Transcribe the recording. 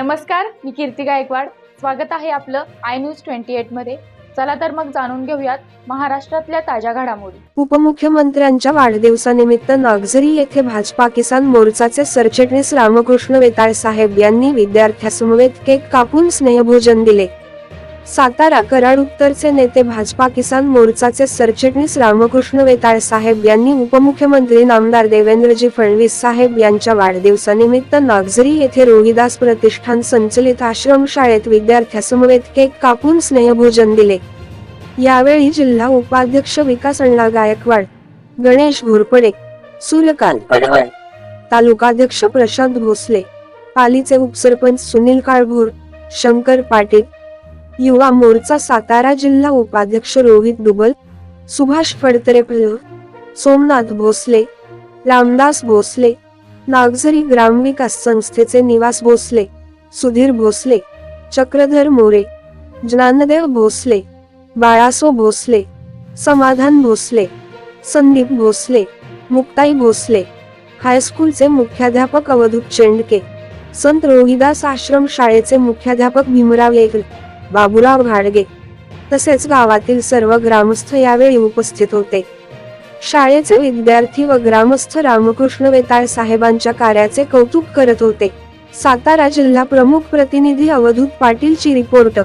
नमस्कार मी कीर्ती गायकवाड. स्वागत आहे आपलं आय न्यूज ट्वेंटी एटमध्ये. चला तर मग जाणून घेऊयात महाराष्ट्रातल्या ताज्या घडामोडी. उपमुख्यमंत्र्यांच्या वाढदिवसानिमित्त नागझरी येथे भाजपा किसान मोर्चाचे सरचिटणीस रामकृष्ण वेताळ साहेब यांनी विद्यार्थ्यासमवेत केक कापून स्नेहभोजन दिले. सातारा कराड उत्तरचे नेते भाजपा किसान मोर्चाचे सरचिटणीस रामकृष्ण वेताळ साहेब यांनी उपमुख्यमंत्री नामदार देवेंद्रजी फडणवीस साहेब यांच्या वाढदिवसानिमित्त नागझरी येथे रोहिदास प्रतिष्ठान संचलित आश्रमशाळेत विद्यार्थ्यासमवेत केक कापून स्नेहभोजन दिले. यावेळी जिल्हा उपाध्यक्ष विकास अण्णा गायकवाड गणेश घोरपडे सूर्यकांत तालुकाध्यक्ष प्रशांत भोसले पालीचे उपसरपंच सुनील काळभोर शंकर पाटील युवा मोर्चा सातारा जिल्हा उपाध्यक्ष रोहित दुबल सुभाष फडतरे सोमनाथ भोसले रामदास भोसले नागझरी ग्रामविकास संस्थेचे निवास भोसले सुधीर भोसले चक्रधर मोरे ज्ञानदेव भोसले बाळासो भोसले समाधान भोसले संदीप भोसले मुक्ताई भोसले हायस्कूलचे मुख्याध्यापक अवधूत चेंडके संत रोहिदास आश्रम शाळेचे मुख्याध्यापक भीमराव येगल बाबुराव घाडगे तसेच गावातील सर्व ग्रामस्थ यावेळी उपस्थित होते. शाळेचे विद्यार्थी व ग्रामस्थ रामकृष्ण वेताळ साहेबांच्या कार्याचे कौतुक करत होते. सातारा जिल्हा प्रमुख प्रतिनिधी अवधूत पाटीलची रिपोर्ट.